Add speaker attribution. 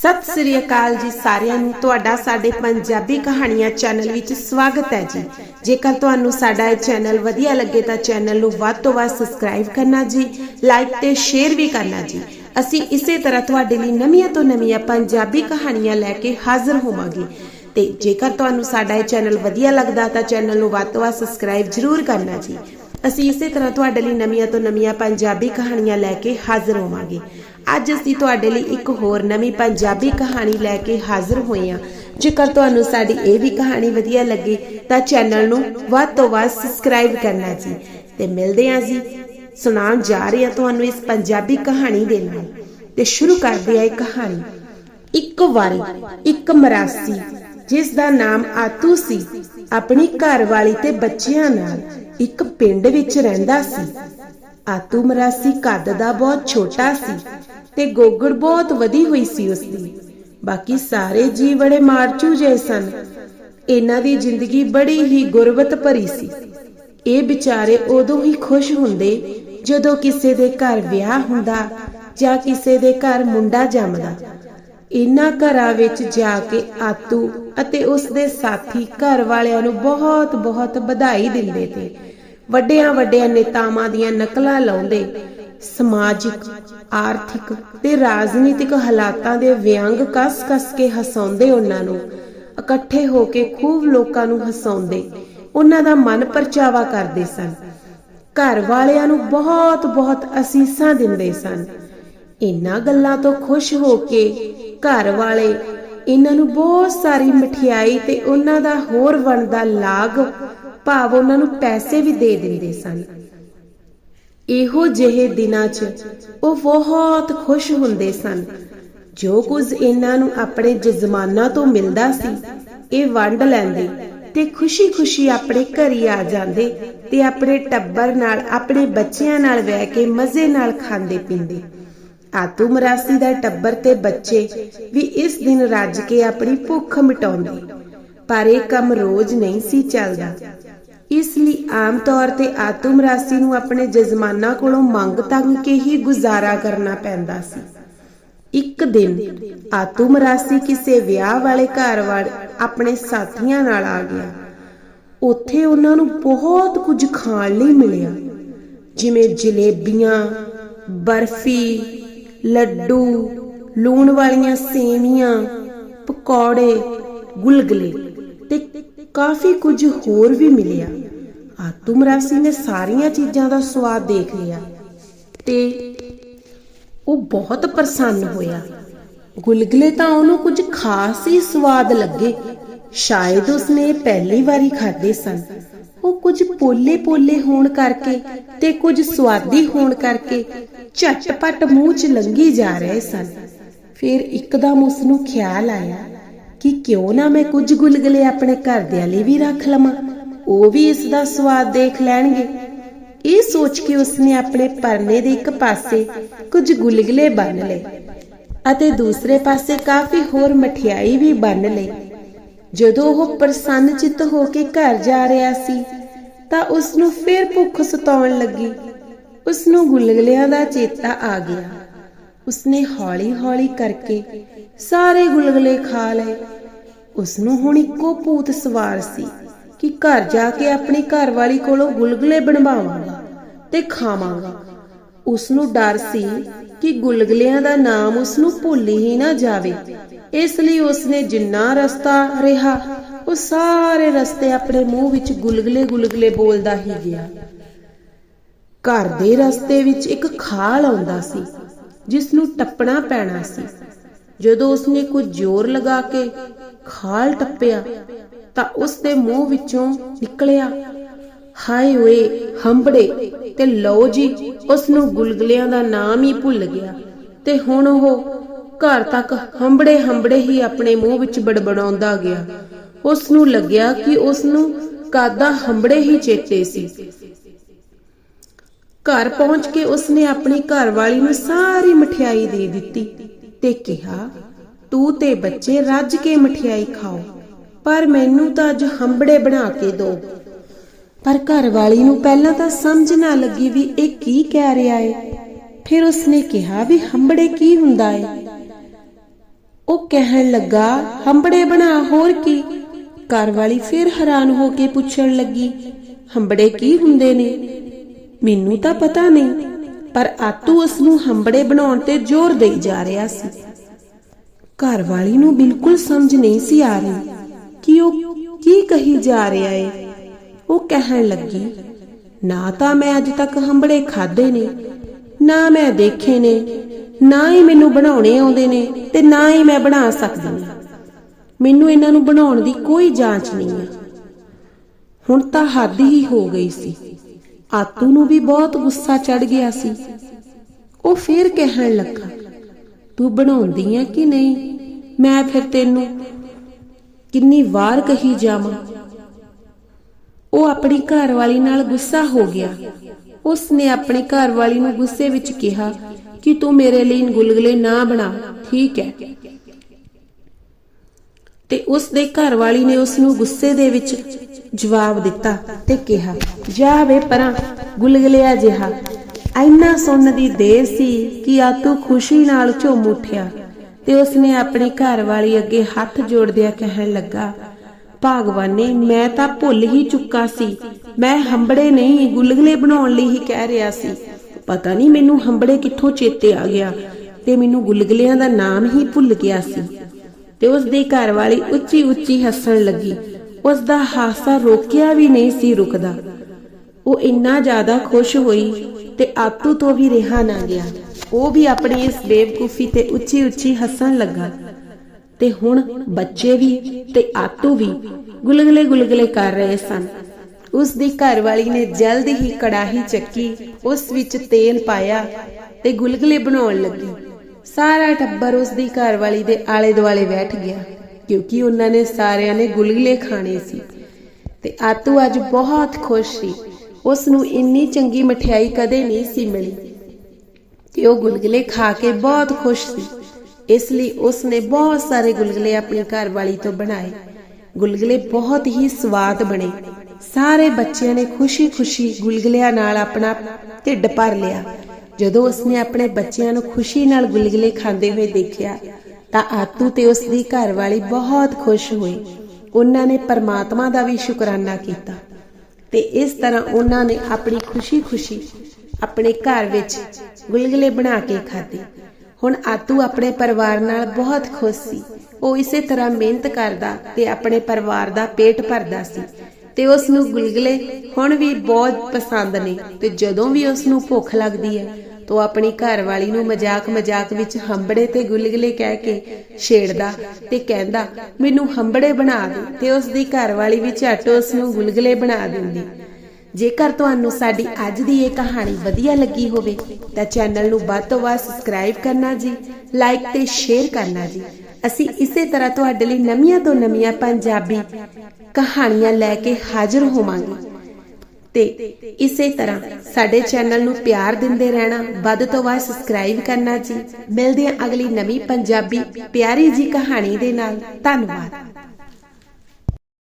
Speaker 1: ਸਤਿ ਸ੍ਰੀ ਅਕਾਲ ਜੀ ਸਾਰਿਆਂ ਨੂੰ। ਤੁਹਾਡਾ ਸਾਡੇ ਪੰਜਾਬੀ ਕਹਾਣੀਆਂ ਚੈਨਲ ਵਿੱਚ ਸਵਾਗਤ ਹੈ ਜੀ। ਜੇਕਰ ਤੁਹਾਨੂੰ ਸਾਡਾ ਇਹ ਚੈਨਲ ਵਧੀਆ ਲੱਗੇ ਤਾਂ ਚੈਨਲ ਨੂੰ ਵੱਧ ਤੋਂ ਵੱਧ ਸਬਸਕ੍ਰਾਈਬ ਕਰਨਾ ਜੀ, ਲਾਈਕ ਤੇ ਸ਼ੇਅਰ ਵੀ ਕਰਨਾ ਜੀ। ਅਸੀਂ ਇਸੇ ਤਰ੍ਹਾਂ ਤੁਹਾਡੇ ਲਈ ਨਵੀਆਂ ਤੋਂ ਨਵੀਆਂ ਪੰਜਾਬੀ ਕਹਾਣੀਆਂ ਲੈ ਕੇ ਹਾਜ਼ਰ ਹੋਵਾਂਗੇ। ਤੇ ਜੇਕਰ ਤੁਹਾਨੂੰ ਸਾਡਾ ਇਹ ਚੈਨਲ ਵਧੀਆ ਲੱਗਦਾ ਤਾਂ ਚੈਨਲ ਨੂੰ ਵੱਧ ਤੋਂ ਵੱਧ ਸਬਸਕ੍ਰਾਈਬ ਜ਼ਰੂਰ ਕਰਨਾ ਜੀ। ਅਸੀਂ ਇਸੇ ਤਰ੍ਹਾਂ ਤੁਹਾਡੇ ਲਈ ਨਵੀਆਂ ਤੋਂ ਨਵੀਆਂ ਪੰਜਾਬੀ ਕਹਾਣੀਆਂ ਲੈ ਕੇ ਹਾਜ਼ਰ ਹੋਵਾਂਗੇ। ਅੱਜ ਅਸੀਂ ਤੁਹਾਡੇ ਲਈ ਇੱਕ ਹੋਰ ਨਵੀਂ ਪੰਜਾਬੀ ਕਹਾਣੀ ਲੈ ਕੇ ਹਾਜ਼ਰ ਹੋਏ ਹਾਂ। ਜੇਕਰ ਤੁਹਾਨੂੰ ਸਾਡੀ ਇਹ ਵੀ ਕਹਾਣੀ ਵਧੀਆ ਲੱਗੇ, ਤਾਂ ਚੈਨਲ ਨੂੰ ਵੱਧ ਤੋਂ ਵੱਧ ਸਬਸਕ੍ਰਾਈਬ ਕਰਨਾ ਜੀ। ਤੇ ਮਿਲਦੇ ਹਾਂ ਜੀ। ਸੁਣਾਉਣ ਜਾ ਰਹੇ ਹਾਂ ਤੁਹਾਨੂੰ ਇਸ ਪੰਜਾਬੀ ਕਹਾਣੀ ਦੇ ਨਾਲ। ਤੇ ਸ਼ੁਰੂ ਕਰਦੇ ਹਾਂ ਇਹ ਕਹਾਣੀ। ਇੱਕ ਵਾਰੀ, ਇੱਕ ਮਰਾਸੀ, ਜਿਸ ਦਾ ਨਾਮ ਆਤੂ ਸੀ, ਆਪਣੀ ਘਰਵਾਲੀ ਤੇ ਬੱਚਿਆਂ ਨਾਲ। ਇੱਕ ਪਿੰਡ ਵਿੱਚ ਰਹਿੰਦਾ ਸੀ। ਆਤੂ ਮਰਾਸੀ ਕੱਦ ਦਾ ਬਹੁਤ ਛੋਟਾ ਸੀ ਤੇ ਗੋਗੜ ਬਹੁਤ ਵਧੀ ਹੋਈ ਸੀ ਉਸਦੀ। ਬਾਕੀ ਸਾਰੇ ਜੀ ਬੜੇ ਮਾਰਚੂ ਜਿਹੇ ਸਨ। ਇਹਨਾਂ ਦੀ ਜ਼ਿੰਦਗੀ ਬੜੀ ਹੀ ਗੁਰਬਤ ਭਰੀ ਸੀ। ਇਹ ਵਿਚਾਰੇ ਉਦੋਂ ਹੀ ਖੁਸ਼ ਹੁੰਦੇ ਜਦੋਂ ਕਿਸੇ ਦੇ ਘਰ ਵਿਆਹ ਹੁੰਦਾ ਜਾਂ ਕਿਸੇ ਦੇ ਘਰ ਮੁੰਡਾ ਜੰਮਦਾ। ਇਨ੍ਹਾਂ ਘਰਾਂ ਵਿੱਚ ਜਾ ਕੇ ਆਤੂ ਅਤੇ ਉਸ ਦੇ ਸਾਥੀ ਘਰ ਵਾਲਿਆਂ ਨੂੰ ਬਹੁਤ ਬਹੁਤ ਵਧਾਈ ਦਿੰਦੇ ਤੇ ਵੱਡਿਆਂ ਵੱਡਿਆਂ ਨੇਤਾਵਾਂ ਦੀਆਂ ਨਕਲਾਂ ਲਾਉਂਦੇ, ਸਮਾਜਿਕ, ਆਰਥਿਕ ਤੇ ਰਾਜਨੀਤਿਕ ਹਾਲਾਤਾਂ ਦੇ ਵਿਅੰਗ ਕਸ-ਕਸ ਕੇ ਹਸਾਉਂਦੇ ਉਹਨਾਂ ਨੂੰ। ਇਕੱਠੇ ਹੋ ਕੇ ਖੂਬ ਲੋਕਾਂ ਨੂੰ ਹਸਾਉਂਦੇ, ਉਹਨਾਂ ਦਾ ਮਨ ਪਰਚਾਵਾ ਕਰਦੇ ਸਨ। ਘਰ ਵਾਲਿਆਂ ਨੂੰ ਬਹੁਤ ਬਹੁਤ ਅਸੀਸਾਂ ਦਿੰਦੇ ਸਨ। ਇਹਨਾਂ ਗੱਲਾਂ ਤੋਂ ਖੁਸ਼ ਹੋ ਕੇ ਘਰ ਵਾਲੇ ਇਹਨਾਂ ਨੂੰ ਬਹੁਤ ਸਾਰੀ ਮਠਿਆਈ ਤੇ ਉਹਨਾਂ ਦਾ ਹੋਰ ਬਣਦਾ ਲਾਗ ਭਾਵ ਉਹਨਾਂ ਨੂੰ ਪੈਸੇ ਵੀ ਦੇ ਦਿੰਦੇ ਸਨ। ਇਹੋ ਜਿਹੇ ਦਿਨਾਂ 'ਚ ਉਹ ਬਹੁਤ ਖੁਸ਼ ਹੁੰਦੇ ਸਨ। ਜੋ ਕੁਝ ਇਹਨਾਂ ਨੂੰ ਆਪਣੇ ਜਜ਼ਮਾਨਾਂ ਤੋਂ ਮਿਲਦਾ ਸੀ, ਇਹ ਵੰਡ ਲੈਂਦੇ ਤੇ ਖੁਸ਼ੀ-ਖੁਸ਼ੀ ਆਪਣੇ ਘਰੀ ਆ ਜਾਂਦੇ ਤੇ ਆਪਣੇ ਟੱਬਰ ਨਾਲ, ਆਪਣੇ ਬੱਚਿਆਂ ਨਾਲ ਬਹਿ ਕੇ ਮਜ਼ੇ ਨਾਲ ਖਾਂਦੇ ਪੀਂਦੇ। ਆਤੂ ਮਰਾਸੀ ਦਾ ਟੱਬਰ ਤੇ ਬੱਚੇ ਵੀ ਇਸ ਦਿਨ ਰੱਜ ਕੇ ਆਪਣੀ ਭੁੱਖ ਮਿਟਾਉਂਦੇ। ਪਰ ਇਹ ਕੰਮ ਰੋਜ਼ ਨਹੀਂ ਸੀ ਚੱਲਦਾ। ਇਸ ਲਈ ਆਮ ਤੌਰ ਤੇ ਆਤਮ ਰਾਸੀ ਨੂੰ ਆਪਣੇ ਜਜ਼ਮਾਨਾਂ ਕੋਲੋਂ ਮੰਗ ਤੰਗ ਕੇ ਹੀ ਗੁਜ਼ਾਰਾ ਕਰਨਾ ਪੈਂਦਾ ਸੀ। ਇੱਕ ਦਿਨ ਆਤਮ ਰਾਸੀ ਕਿਸੇ ਵਿਆਹ ਵਾਲੇ ਘਰ ਵੜ ਆਪਣੇ ਸਾਥੀਆਂ ਨਾਲ ਆ ਗਿਆ। ਉੱਥੇ ਉਹਨਾਂ ਨੂੰ ਬਹੁਤ ਕੁਝ ਖਾਣ ਲਈ ਮਿਲਿਆ। ਜਿਵੇਂ ਜਲੇਬੀਆਂ, ਬਰਫੀ, ਲੱਡੂ, ਲੂਣ ਵਾਲੀਆਂ ਸੇਵੀਆਂ ਪਕੌੜੇ, ਗੁਲਗਲੇ ਤੇ ਕਾਫੀ ਕੁਝ ਹੋਰ ਵੀ ਮਿਲਿਆ। ਆਤੂ ਮਰਾਸੀ ਨੇ ਸਾਰੀਆਂ ਚੀਜ਼ਾਂ ਦਾ ਸਵਾਦ ਦੇਖ ਲਿਆ। ਤੇ ਉਹ ਬਹੁਤ ਪ੍ਰਸੰਨ ਹੋਇਆ। ਗੁਲਗਲੇ ਤਾਂ ਉਹਨੂੰ ਕੁਝ ਖਾਸ ਹੀ ਸਵਾਦ ਲੱਗੇ। ਸ਼ਾਇਦ ਉਸਨੇ ਪਹਿਲੀ ਵਾਰੀ ਖਾਦੇ ਸਨ। ਉਹ ਕੁਝ ਪੋਲੇ-ਪੋਲੇ ਹੋਣ ਕਰਕੇ ਤੇ ਕੁਝ ਸਵਾਦੀ ਹੋਣ ਕਰਕੇ ਝਟਪਟ ਮੂੰਹ 'ਚ ਲੰਗੀ ਜਾ ਰਹੇ ਸਨ। ਫਿਰ ਇੱਕਦਮ ਉਸ ਨੂੰ ਖਿਆਲ ਆਇਆ ਕਿ ਕਿਉਂ ਨਾ ਮੈਂ ਕੁਝ ਗੁਲਗਲੇ ਆਪਣੇ ਘਰਦਿਆਂ ਲਈ ਵੀ ਰੱਖ ਲਵਾਂ। ਉਹ ਵੀ ਇਸ ਦਾ ਸਵਾਦ ਦੇਖ ਲੈਣਗੇ। ਇਹ ਸੋਚ ਕੇ ਉਸਨੇ ਆਪਣੇ ਪਰਨੇ ਦੇ ਇੱਕ ਪਾਸੇ ਕੁਝ ਗੁਲਗਲੇ ਬੰਨ ਲਏ ਅਤੇ ਦੂਸਰੇ ਪਾਸੇ ਕਾਫੀ ਹੋਰ ਮਠਿਆਈ ਵੀ ਬੰਨ ਲਈ। ਜਦੋਂ ਉਹ ਪ੍ਰਸੰਨ ਚਿੱਤ ਹੋ ਕੇ ਘਰ ਜਾ ਰਿਹਾ ਸੀ, ਤਾਂ ਉਸ ਨੂੰ ਫਿਰ ਭੁੱਖ ਸਤਾਉਣ ਲੱਗੀ। ਉਸ ਨੂੰ ਗੁਲਗਲਿਆਂ ਦਾ ਚੇਤਾ ਆ ਗਿਆ। ਉਸਨੇ ਹੌਲੀ-ਹੌਲੀ ਕਰਕੇ ਸਾਰੇ ਗੁਲਗਲੇ ਖਾ ਲਏ। ਉਸ ਨੂੰ ਹੁਣ ਇੱਕੋ ਭੂਤ ਸਵਾਰ ਸੀ। ਕਿ ਘਰ ਜਾ ਕੇ ਆਪਣੀ ਘਰਵਾਲੀ ਕੋਲੋਂ ਗੁਲਗੁਲੇ ਬਣਵਾਵਾਂਗਾ ਤੇ ਖਾਵਾਂਗਾ। ਉਸ ਨੂੰ ਡਰ ਸੀ ਕਿ ਗੁਲਗਲਿਆਂ ਦਾ ਨਾਮ ਉਸ ਨੂੰ ਭੁੱਲ ਹੀ ਨਾ ਜਾਵੇ। ਇਸ ਲਈ ਉਸਨੇ ਜਿੰਨਾ ਰਸਤਾ ਰਿਹਾ, ਉਹ ਸਾਰੇ ਰਸਤੇ ਆਪਣੇ ਮੂੰਹ ਵਿੱਚ ਗੁਲਗਲੇ ਗੁਲਗਲੇ ਬੋਲਦਾ ਹੀ ਗਿਆ। ਘਰ ਦੇ ਰਸਤੇ ਵਿੱਚ ਇੱਕ ਖਾਲ ਆਉਂਦਾ ਸੀ ਜਿਸ ਨੂੰ ਟੱਪਣਾ ਪੈਣਾ ਸੀ। ਜਦੋਂ ਉਸਨੇ ਕੁਝ ਜ਼ੋਰ ਲਗਾ ਕੇ ਖਾਲ ਟੱਪਿਆ ਤਾਂ ਉਸ ਦੇ ਮੂੰਹ ਵਿੱਚੋਂ ਨਿਕਲਿਆ, ਹਾਏ ਓਏ, ਹੰਬੜੇ, ਤੇ ਲਓ ਜੀ ਉਸ ਨੂੰ ਗੁਲਗਲਿਆਂ ਦਾ ਨਾਮ ਹੀ ਭੁੱਲ ਗਿਆ। ਤੇ ਹੁਣ ਉਹ ਘਰ ਤੱਕ ਹੰਬੜੇ ਹੰਬੜੇ ਹੀ ਆਪਣੇ ਮੂੰਹ ਵਿੱਚ ਬੜਬੜਾਉਂਦਾ ਗਿਆ। ਉਸ ਨੂੰ ਲੱਗਿਆ ਕਿ ਉਸ ਨੂੰ ਕਾਦਾ ਹੰਬੜੇ ਹੀ ਚੇਤੇ ਸੀ। ਘਰ ਪਹੁੰਚ ਕੇ ਉਸਨੇ ਆਪਣੀ ਘਰਵਾਲੀ ਨੂੰ ਸਾਰੀ ਮਠਿਆਈ ਦੇ ਦਿੱਤੀ ਤੇ ਕਿਹਾ, ਤੂੰ ਤੇ ਬੱਚੇ ਰੱਜ ਕੇ ਮਠਿਆਈ ਖਾਓ। ਪਰ ਮੈਨੂੰ ਤਾਂ ਅੱਜ ਹੰਬੜੇ ਬਣਾ ਕੇ ਦਿਓ ਪਰ ਘਰਵਾਲੀ ਨੂੰ ਪਹਿਲਾਂ ਤਾਂ ਸਮਝ ਨਾ ਲੱਗੀ ਵੀ ਇਹ ਕੀ ਕਹਿ ਰਿਹਾ ਏ। ਫਿਰ ਉਸਨੇ ਕਿਹਾ ਵੀ ਹੰਬੜੇ ਕੀ ਹੁੰਦਾ ਏ? ਉਹ ਕਹਿਣ ਲੱਗਾ, ਹੰਬੜੇ ਬਣਾ, ਹੋਰ ਕੀ? ਘਰ ਵਾਲੀ ਫਿਰ ਹੈਰਾਨ ਹੋ ਕੇ ਪੁੱਛਣ ਲੱਗੀ, ਹੰਬੜੇ ਕੀ ਹੁੰਦੇ ਨੇ? ਮੈਨੂੰ ਤਾਂ ਪਤਾ ਨਹੀਂ, ਪਰ ਆਤੂ ਉਸ ਨੂੰ ਹੰਬੜੇ ਬਣਾਉਣ ਤੇ ਜ਼ੋਰ ਦੇਈ ਜਾ ਰਿਹਾ ਸੀ। ਘਰ ਵਾਲੀ ਨੂੰ ਬਿਲਕੁਲ ਸਮਝ ਨਹੀਂ ਸੀ ਆ ਰਹੀ। ਕਿ ਉਹ ਕੀ ਕਹੀ ਜਾ ਰਿਹਾ ਏ? ਉਹ ਕਹਿਣ ਲੱਗੀ, ਨਾ ਤਾਂ ਮੈਂ ਅੱਜ ਤੱਕ ਹੰਬੜੇ ਖਾਦੇ ਨੇ, ਨਾ ਮੈਂ ਦੇਖੇ ਨੇ, ਨਾ ਹੀ ਮੈਨੂੰ ਬਣਾਉਣੇ ਆਉਂਦੇ ਨੇ ਤੇ ਨਾ ਹੀ ਮੈਂ ਬਣਾ ਸਕਦੀ ਹਾਂ। ਮੈਨੂੰ ਇਹਨਾਂ ਨੂੰ ਬਣਾਉਣ ਦੀ ਕੋਈ ਜਾਂਚ ਨਹੀਂ ਹੈ। ਹੁਣ ਤਾਂ ਹੱਦ ਹੀ ਹੋ ਗਈ ਸੀ। ਆਤੂ ਨੂੰ ਵੀ ਬਹੁਤ ਗੁੱਸਾ ਚੜ ਗਿਆ ਸੀ। ਉਹ ਫੇਰ ਕਹਿਣ ਲੱਗਾ, ਤੂੰ ਬਣਾਉਂਦੀ ਹੈ ਕਿ ਨਹੀਂ? ਮੈਂ ਫਿਰ ਤੈਨੂੰ ਕਿੰਨੀ ਵਾਰ ਕਹੀ ਜਾਵਾਂ? ਉਹ ਆਪਣੀ ਘਰਵਾਲੀ ਨਾਲ ਗੁੱਸਾ ਹੋ ਗਿਆ। ਉਸ ਨੇ ਆਪਣੀ ਘਰ ਨੂੰ ਗੁੱਸੇ ਵਿੱਚ ਕਿਹਾ ਕਿ ਤੂੰ ਮੇਰੇ ਲਈ ਗੁਲਗੁਲੇ ਨਾ ਬਣਾ, ਠੀਕ ਹੈ। ਤੇ ਉਸ ਦੇ ਘਰ ਨੇ ਉਸ ਨੂੰ ਗੁੱਸੇ ਦੇ ਵਿੱਚ ਜਵਾਬ ਦਿੱਤਾ ਤੇ ਕਿਹਾ, ਜਾ ਵੇ ਪਰਾਂ, ਗੁਲਗੁਲਿਆ ਜਿਹਾ। ਐਨਾ ਸੁਣਨ ਦੀ ਦੇਰ ਸੀ ਕਿ ਆਤੂ ਖੁਸ਼ੀ ਨਾਲ ਝੂਮ ਉੱਠਿਆ। ਤੇ ਉਸ ਆਪਣੀ ਘਰ ਵਾਲੀ ਅੱਗੇ ਹੱਥ ਜੋੜਦਿਆਂ ਕਹਿਣ ਲੱਗਾ, ਭਗਵਾਨੇ, ਮੈਂ ਤਾਂ ਭੁੱਲ ਹੀ ਚੁੱਕਾ ਸੀ। ਮੈਂ ਹੰਬੜੇ ਨਹੀਂ, ਗੁਲਗੁਲੇ ਬਣਾਉਣ ਲਈ ਹੀ ਕਹਿ ਰਿਹਾ ਸੀ। ਪਤਾ ਨਹੀਂ ਮੈਨੂੰ ਹੰਬੜੇ ਕਿੱਥੋਂ ਚੇਤੇ ਆ ਗਿਆ ਤੇ ਮੈਨੂੰ ਗੁਲਗੁਲਿਆਂ ਦਾ ਨਾਮ ਹੀ ਭੁੱਲ ਗਿਆ ਸੀ। ਤੇ ਉਸ ਦੀ ਘਰ ਵਾਲੀ ਉੱਚੀ ਉੱਚੀ ਹੱਸਣ ਲੱਗੀ। ਉਸ ਦਾ ਹਾਸਾ ਰੋਕਿਆ ਵੀ ਨਹੀਂ ਸੀ ਰੁਕਦਾ। ਉਹ ਇੰਨਾ ਜ਼ਿਆਦਾ ਖੁਸ਼ ਹੋਈ ਤੇ ਆਤੂ ਤੋਂ ਵੀ ਰਿਹਾ ਨਾ ਗਿਆ। ਉਹ ਵੀ ਆਪਣੀ ਇਸ ਬੇਵਕੂਫੀ ਤੇ ਉੱਚੀ ਉੱਚੀ ਹੱਸਣ ਲੱਗਾ। ਤੇ ਹੁਣ ਬੱਚੇ ਵੀ ਤੇ ਆਤੂ ਵੀ ਗੁਲਗਲੇ ਗੁਲਗਲੇ ਕਰ ਰਹੇ ਸਨ। ਉਸ ਦੀ ਘਰ ਨੇ ਜਲਦ ਹੀ ਕੜਾਹੀ ਚੱਕੀ, ਉਸ ਵਿੱਚ ਤੇਲ ਪਾਇਆ ਤੇ ਗੁਲਗਲੇ ਬਣਾਉਣ ਲੱਗੀ। ਸਾਰਾ ਟੱਬਰ ਉਸ ਦੀ ਘਰ ਦੇ ਆਲੇ ਦੁਆਲੇ ਬੈਠ ਗਿਆ, ਕਿਉਂਕਿ ਉਹਨਾਂ ਨੇ ਸਾਰਿਆਂ ਨੇ ਗੁਲਗਲੇ ਖਾਣੇ ਸੀ। ਤੇ ਆਤੂ ਅੱਜ ਬਹੁਤ ਖੁਸ਼ ਸੀ। ਉਸ ਨੂੰ ਇੰਨੀ ਚੰਗੀ ਮਠਿਆਈ ਕਦੇ ਨਹੀਂ ਸੀ ਮਿਲੀ। ਤੇ ਉਹ ਗੁਲਗਲੇ ਖਾ ਕੇ ਬਹੁਤ ਖੁਸ਼ ਸੀ। ਇਸ ਲਈ ਉਸ ਨੇ ਬਹੁਤ ਸਾਰੇ ਗੁਲਗਲੇ ਆਪਣੀ ਘਰ ਵਾਲੀ ਤੋਂ ਬਣਾਏ। ਗੁਲਗਲੇ ਬਹੁਤ ਹੀ ਸਵਾਦ ਬਣੇ। ਸਾਰੇ ਬੱਚਿਆਂ ਨੇ ਖੁਸ਼ੀ-ਖੁਸ਼ੀ ਗੁਲਗਲਿਆਂ ਨਾਲ ਆਪਣਾ ਢਿੱਡ ਭਰ ਲਿਆ। ਜਦੋਂ ਉਸਨੇ ਆਪਣੇ ਬੱਚਿਆਂ ਨੂੰ ਖੁਸ਼ੀ ਨਾਲ ਗੁਲਗਲੇ ਖਾਂਦੇ ਹੋਏ ਦੇਖਿਆ, ਤਾਂ ਆਤੂ ਤੇ ਉਸ ਦੀ ਘਰ ਬਹੁਤ ਖੁਸ਼ ਹੋਈ। ਉਹਨਾਂ ਨੇ ਪਰਮਾਤਮਾ ਦਾ ਵੀ ਸ਼ੁਕਰਾਨਾ ਕੀਤਾ। ਤੇ ਇਸ ਤਰ੍ਹਾਂ ਉਹਨਾਂ ਨੇ ਆਪਣੀ ਖੁਸ਼ੀ-ਖੁਸ਼ੀ ਆਪਣੇ ਘਰ ਵਿੱਚ ਗੁਲਗਲੇ ਬਣਾ ਕੇ ਖਾਧੇ। ਹੁਣ ਆਤੂ ਆਪਣੇ ਪਰਿਵਾਰ ਨਾਲ ਬਹੁਤ ਖੁਸ਼ ਸੀ। ਉਹ ਇਸੇ ਤਰ੍ਹਾਂ ਮਿਹਨਤ ਕਰਦਾ ਤੇ ਆਪਣੇ ਪਰਿਵਾਰ ਦਾ ਪੇਟ ਭਰਦਾ ਸੀ ਤੇ ਉਸ ਨੂੰ ਗੁਲਗਲੇ ਹੁਣ ਵੀ ਬਹੁਤ ਪਸੰਦ ਨੇ ਤੇ ਜਦੋਂ ਵੀ ਉਸ ਨੂੰ ਭੁੱਖ ਲੱਗਦੀ ਹੈ ਤਾਂ ਉਹ ਆਪਣੀ ਘਰ ਵਾਲੀ ਨੂੰ ਮਜ਼ਾਕ ਮਜ਼ਾਕ ਵਿੱਚ ਹੰਬੜੇ ਤੇ ਗੁਲਗੁਲੇ ਕਹਿ ਕੇ ਛੇੜਦਾ ਤੇ ਕਹਿੰਦਾ, ਮੈਨੂੰ ਹੰਬੜੇ ਬਣਾ ਦੇ। ਤੇ ਉਸ ਦੀ ਘਰ ਵਾਲੀ ਵੀ ਝੱਟ ਉਸ ਨੂੰ ਗੁਲਗਲੇ ਬਣਾ ਦਿੰਦੀ। ਜੇਕਰ ਤੁਹਾਨੂੰ ਸਾਡੀ ਅੱਜ ਦੀ ਇਹ ਕਹਾਣੀ ਵਧੀਆ ਲੱਗੀ ਹੋਵੇ, ਤਾਂ ਚੈਨਲ ਨੂੰ ਵੱਧ ਤੋਂ ਵੱਧ ਸਬਸਕ੍ਰਾਈਬ ਕਰਨਾ ਜੀ, ਲਾਈਕ ਤੇ ਸ਼ੇਅਰ ਕਰਨਾ ਜੀ। ਅਸੀਂ ਇਸੇ ਤਰ੍ਹਾਂ ਤੁਹਾਡੇ ਲਈ ਨਵੀਆਂ ਤੋਂ ਨਵੀਆਂ ਪੰਜਾਬੀ ਕਹਾਣੀਆਂ ਲੈ ਕੇ ਹਾਜ਼ਰ ਹੋਵਾਂਗੇ। ਤੇ ਇਸੇ ਤਰ੍ਹਾਂ ਸਾਡੇ ਚੈਨਲ ਨੂੰ ਪਿਆਰ ਦਿੰਦੇ ਰਹਿਣਾ, ਵੱਧ ਤੋਂ ਵੱਧ ਸਬਸਕ੍ਰਾਈਬ ਕਰਨਾ ਜੀ। ਮਿਲਦੇ ਹਾਂ ਅਗਲੀ ਨਵੀਂ ਪੰਜਾਬੀ ਪਿਆਰੀ ਜੀ ਕਹਾਣੀ ਦੇ ਨਾਲ। ਧੰਨਵਾਦ।